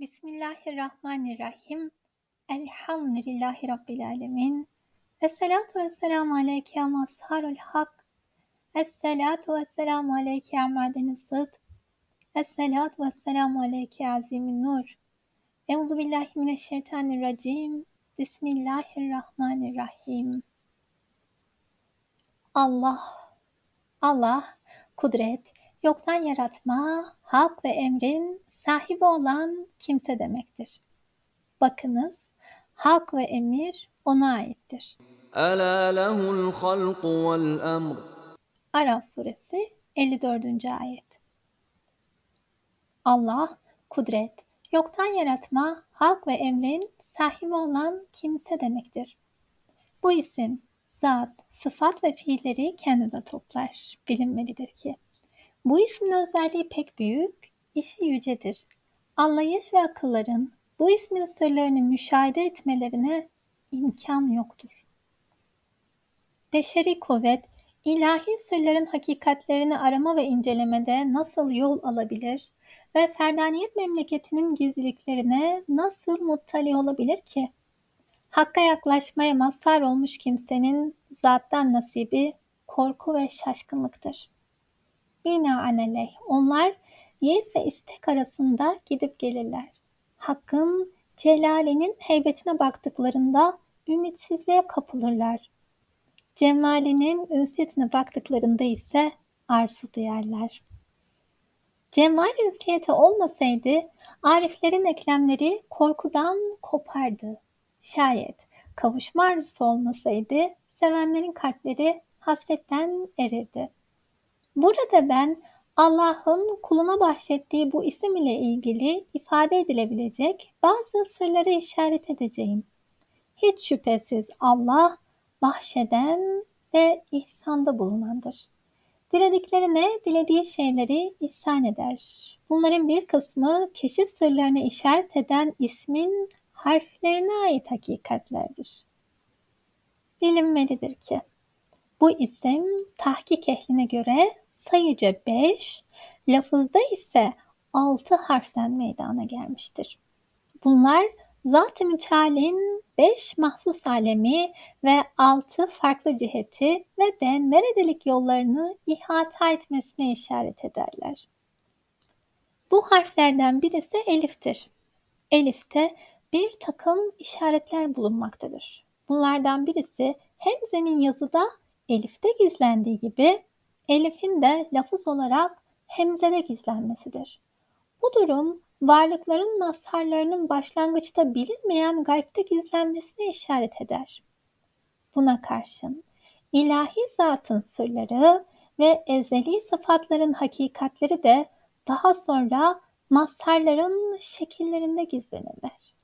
Bismillahirrahmanirrahim. Elhamdülillahi Rabbil alemin. Esselatu vesselamu aleyke ya mazharul hak. Esselatu vesselamu aleyke ya madeni sıd. Esselatu vesselamu aleyke ya azimin nur. Euzu. Bismillahirrahmanirrahim. Allah, Allah, kudret, yoktan yaratma, hak ve emrin sahibi olan kimse demektir. Bakınız, hak ve emir ona aittir. Ala lehul halku vel emr. Araf suresi 54. ayet. Allah, kudret, yoktan yaratma, hak ve emrin sahibi olan kimse demektir. Bu isim, zat, sıfat ve fiilleri kendine toplar. Bilinmelidir ki bu ismin özelliği pek büyük, işi yücedir. Anlayış ve akılların bu ismin sırlarını müşahede etmelerine imkan yoktur. Beşeri kuvvet, ilahi sırların hakikatlerini arama ve incelemede nasıl yol alabilir ve ferdaniyet memleketinin gizliliklerine nasıl muttali olabilir ki? Hakka yaklaşmaya mazhar olmuş kimsenin zattan nasibi korku ve şaşkınlıktır. Binaenaleyh onlar yes ve istek arasında gidip gelirler. Hakkın celalinin heybetine baktıklarında ümitsizliğe kapılırlar. Cemalinin ünsiyetine baktıklarında ise arzu duyarlar. Cemal ünsiyeti olmasaydı ariflerin eklemleri korkudan kopardı. Şayet kavuşma arzusu olmasaydı sevenlerin kalpleri hasretten erirdi. Burada ben Allah'ın kuluna bahşettiği bu isim ile ilgili ifade edilebilecek bazı sırları işaret edeceğim. Hiç şüphesiz Allah bahşeden ve ihsanda bulunandır. Dilediklerine dilediği şeyleri ihsan eder. Bunların bir kısmı keşif sırlarını işaret eden ismin harflerine ait hakikatlerdir. Bilinmelidir ki bu isim tahkik ehline göre sayıca beş, lafızda ise altı harften meydana gelmiştir. Bunlar Zat-ı Müteal'in beş mahsus alemi ve altı farklı ciheti ve de neredelik yollarını ihata etmesine işaret ederler. Bu harflerden birisi eliftir. Elifte bir takım işaretler bulunmaktadır. Bunlardan birisi hemzenin yazıda elifte gizlendiği gibi elifin de lafız olarak hemzede gizlenmesidir. Bu durum varlıkların mazharlarının başlangıçta bilinmeyen gaybte gizlenmesine işaret eder. Buna karşın ilahi zatın sırları ve ezeli sıfatların hakikatleri de daha sonra mazharların şekillerinde gizlenirler.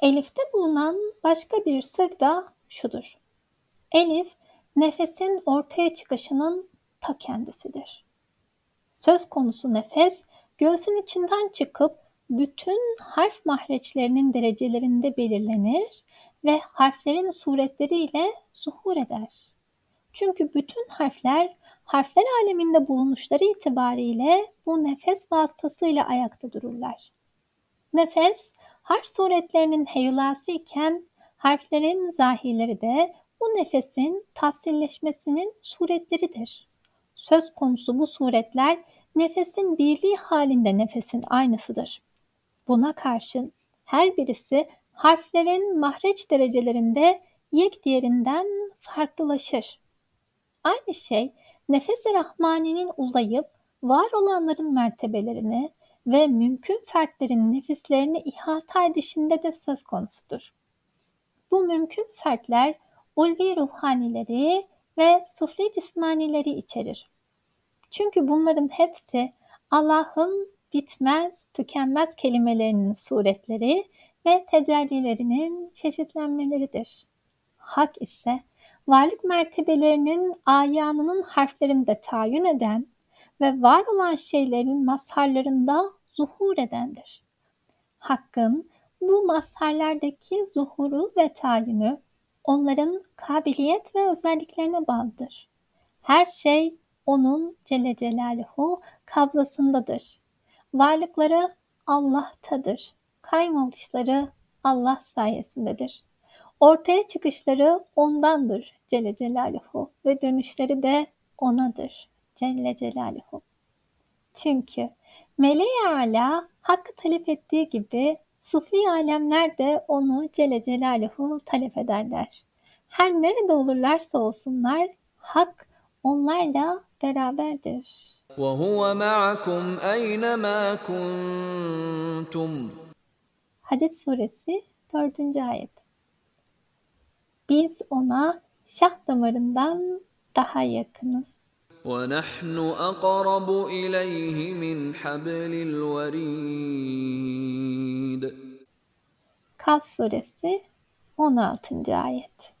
Elif'te bulunan başka bir sır da şudur. Elif, nefesin ortaya çıkışının ta kendisidir. Söz konusu nefes, göğsün içinden çıkıp bütün harf mahreçlerinin derecelerinde belirlenir ve harflerin suretleriyle zuhur eder. Çünkü bütün harfler, harfler aleminde bulunuşları itibariyle bu nefes vasıtasıyla ayakta dururlar. Nefes, harf suretlerinin heyulası iken harflerin zahirleri de bu nefesin tafsilleşmesinin suretleridir. Söz konusu bu suretler nefesin birliği halinde nefesin aynısıdır. Buna karşın her birisi harflerin mahreç derecelerinde yek diğerinden farklılaşır. Aynı şey nefes-i rahmaninin uzayıp var olanların mertebelerini ve mümkün fertlerin nefislerini ihata edişinde de söz konusudur. Bu mümkün fertler ulvi ruhanileri ve sufli cismanileri içerir. Çünkü bunların hepsi Allah'ın bitmez, tükenmez kelimelerinin suretleri ve tecellilerinin çeşitlenmeleridir. Hak ise varlık mertebelerinin ayanının harflerinde tayin eden ve var olan şeylerin mazharlarında zuhur edendir. Hakkın bu mazharlardaki zuhuru ve tayini onların kabiliyet ve özelliklerine bağlıdır. Her şey onun Celle Celaluhu kabzasındadır. Varlıkları Allah'tadır. Kayboluşları Allah sayesindedir. Ortaya çıkışları O'ndandır Celle Celaluhu ve dönüşleri de O'nadır Celle Celaluhu. Çünkü meleği ala hakkı talep ettiği gibi sufli alemler de onu Celle Celaluhu talep ederler. Her nerede olurlarsa olsunlar hak onlarla beraberdir. وهو معكم أينما كنتم Hadid suresi 4. ayet. Biz ona şah damarından daha yakınız. ونحن أقرب إليه من حبل الوريد Kaf suresi 16. ayet.